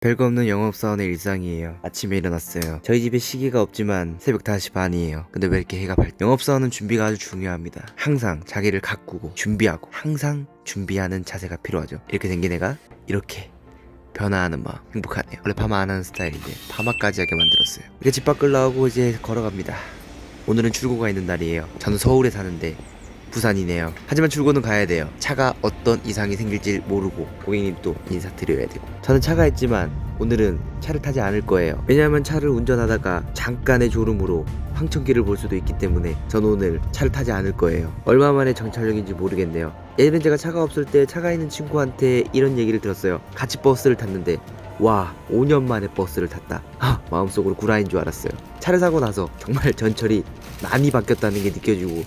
별거 없는 영업사원의 일상이에요. 아침에 일어났어요. 저희 집에 시계가 없지만 새벽 5시 반이에요. 근데 왜 이렇게 해가 밝... 영업사원은 준비가 아주 중요합니다. 항상 자기를 가꾸고 준비하고 항상 준비하는 자세가 필요하죠. 이렇게 생긴 애가 이렇게 변화하는 마음 행복하네요. 원래 파마 안 하는 스타일인데 파마까지 하게 만들었어요. 이렇게 집 밖을 나오고 이제 걸어갑니다. 오늘은 출고가 있는 날이에요. 저는 서울에 사는데 부산이네요. 하지만 출고는 가야 돼요. 차가 어떤 이상이 생길지 모르고 고객님 또 인사드려야 되고. 저는 차가 있지만 오늘은 차를 타지 않을 거예요. 왜냐하면 차를 운전하다가 잠깐의 졸음으로 황천길을 볼 수도 있기 때문에 저는 오늘 차를 타지 않을 거예요. 얼마 만에 정찰력인지 모르겠네요. 예전에 제가 차가 없을 때 차가 있는 친구한테 이런 얘기를 들었어요. 같이 버스를 탔는데 와 5년 만에 버스를 탔다. 아 마음속으로 구라인 줄 알았어요. 차를 사고 나서 정말 전철이 많이 바뀌었다는 게 느껴지고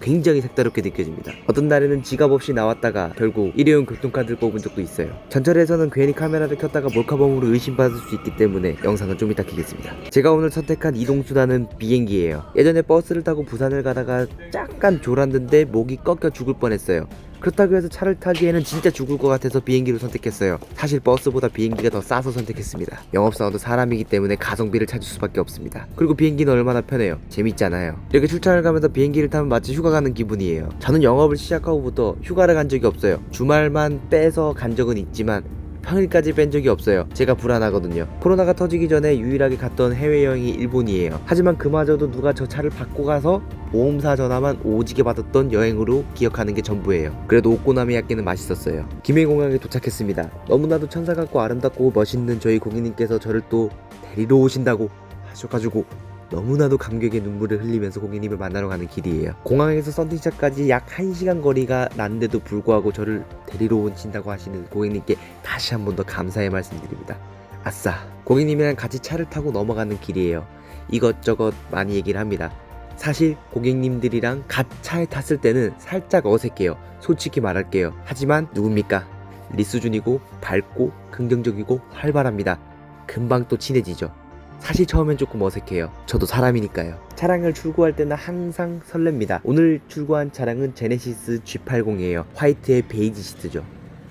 굉장히 색다르게 느껴집니다. 어떤 날에는 지갑 없이 나왔다가 결국 일회용 교통카드를 뽑은 적도 있어요. 전철에서는 괜히 카메라를 켰다가 몰카범으로 의심받을 수 있기 때문에 영상은 좀 이따 키겠습니다. 제가 오늘 선택한 이동수단은 비행기예요. 예전에 버스를 타고 부산을 가다가 잠깐 졸았는데 목이 꺾여 죽을 뻔했어요. 그렇다고 해서 차를 타기에는 진짜 죽을 것 같아서 비행기를 선택했어요. 사실 버스보다 비행기가 더 싸서 선택했습니다. 영업사원도 사람이기 때문에 가성비를 찾을 수밖에 없습니다. 그리고 비행기는 얼마나 편해요. 재밌잖아요. 이렇게 출장을 가면서 비행기를 타면 마치 휴가 가는 기분이에요. 저는 영업을 시작하고부터 휴가를 간 적이 없어요. 주말만 빼서 간 적은 있지만 평일까지 뺀 적이 없어요. 제가 불안하거든요. 코로나가 터지기 전에 유일하게 갔던 해외여행이 일본이에요. 하지만 그마저도 누가 저 차를 받고 가서 보험사 전화만 오지게 받았던 여행으로 기억하는 게 전부예요. 그래도 오코나미 야끼는 맛있었어요. 김해공항에 도착했습니다. 너무나도 천사 같고 아름답고 멋있는 저희 고객님께서 저를 또 데리러 오신다고 하셔가지고 너무나도 감격의 눈물을 흘리면서 고객님을 만나러 가는 길이에요. 공항에서 썬팅샷까지 약 1시간 거리가 났는데도 불구하고 저를 데리러 오신다고 하시는 고객님께 다시 한 번 더 감사의 말씀드립니다. 아싸, 고객님이랑 같이 차를 타고 넘어가는 길이에요. 이것저것 많이 얘기를 합니다. 사실 고객님들이랑 갓 차에 탔을 때는 살짝 어색해요. 솔직히 말할게요. 하지만 누굽니까? 리수준이고 밝고 긍정적이고 활발합니다. 금방 또 친해지죠. 사실 처음엔 조금 어색해요. 저도 사람이니까요. 차량을 출고할 때는 항상 설렙니다. 오늘 출고한 차량은 제네시스 G80이에요. 화이트의 베이지 시트죠.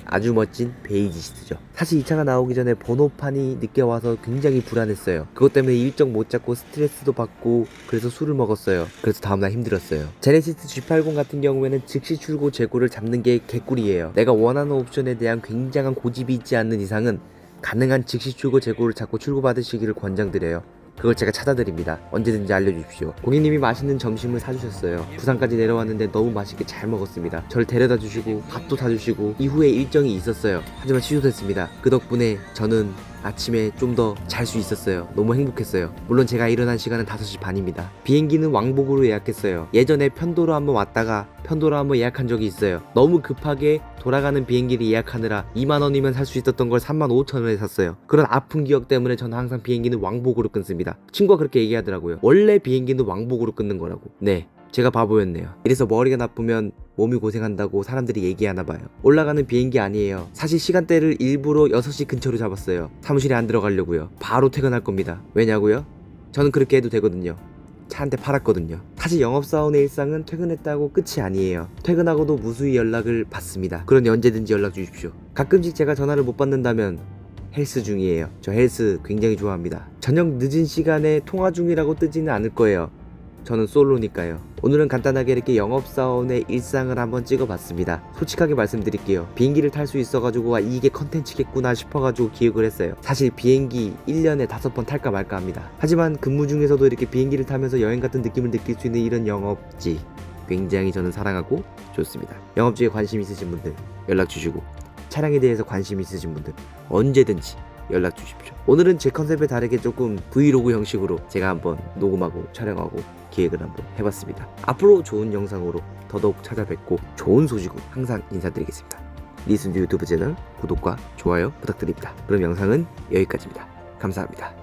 아주 멋진 베이지 시트죠. 사실 이 차가 나오기 전에 번호판이 늦게 와서 굉장히 불안했어요. 그것 때문에 일정 못 잡고 스트레스도 받고 그래서 술을 먹었어요. 그래서 다음날 힘들었어요. 제네시스 G80 같은 경우에는 즉시 출고 재고를 잡는 게 개꿀이에요. 내가 원하는 옵션에 대한 굉장한 고집이 있지 않는 이상은 가능한 즉시 출고 재고를 잡고 출고받으시기를 권장드려요. 그걸 제가 찾아드립니다. 언제든지 알려주십시오. 고객님이 맛있는 점심을 사주셨어요. 부산까지 내려왔는데 너무 맛있게 잘 먹었습니다. 저를 데려다 주시고 밥도 사주시고 이후에 일정이 있었어요. 하지만 취소됐습니다. 그 덕분에 저는 아침에 좀 더 잘 수 있었어요. 너무 행복했어요. 물론 제가 일어난 시간은 5시 반입니다. 비행기는 왕복으로 예약했어요. 예전에 편도로 한번 왔다가 편도로 한번 예약한 적이 있어요. 너무 급하게 돌아가는 비행기를 예약하느라 2만 원이면 살 수 있었던 걸 3만 5천 원에 샀어요. 그런 아픈 기억 때문에 저는 항상 비행기는 왕복으로 끊습니다. 친구가 그렇게 얘기하더라고요. 원래 비행기는 왕복으로 끊는 거라고. 네. 제가 바보였네요. 이래서 머리가 나쁘면 몸이 고생한다고 사람들이 얘기하나 봐요. 올라가는 비행기 아니에요. 사실 시간대를 일부러 6시 근처로 잡았어요. 사무실에 안 들어가려고요. 바로 퇴근할 겁니다. 왜냐고요? 저는 그렇게 해도 되거든요. 차한대 팔았거든요. 사실 영업사원의 일상은 퇴근했다고 끝이 아니에요. 퇴근하고도 무수히 연락을 받습니다. 그러니 언제든지 연락 주십시오. 가끔씩 제가 전화를 못 받는다면 헬스 중이에요. 저 헬스 굉장히 좋아합니다. 저녁 늦은 시간에 통화 중이라고 뜨지는 않을 거예요. 저는 솔로니까요. 오늘은 간단하게 이렇게 영업사원의 일상을 한번 찍어봤습니다. 솔직하게 말씀드릴게요. 비행기를 탈 수 있어가지고 아, 이게 컨텐츠겠구나 싶어가지고 기획을 했어요. 사실 비행기 1년에 다섯 번 탈까 말까 합니다. 하지만 근무 중에서도 이렇게 비행기를 타면서 여행 같은 느낌을 느낄 수 있는 이런 영업지 굉장히 저는 사랑하고 좋습니다. 영업지에 관심 있으신 분들 연락 주시고 차량에 대해서 관심 있으신 분들 언제든지 연락 주십시오. 오늘은 제 컨셉에 다르게 조금 브이로그 형식으로 제가 한번 녹음하고 촬영하고 기획을 한번 해봤습니다. 앞으로 좋은 영상으로 더더욱 찾아뵙고 좋은 소식으로 항상 인사드리겠습니다. 리순주 유튜브 채널 구독과 좋아요 부탁드립니다. 그럼 영상은 여기까지입니다. 감사합니다.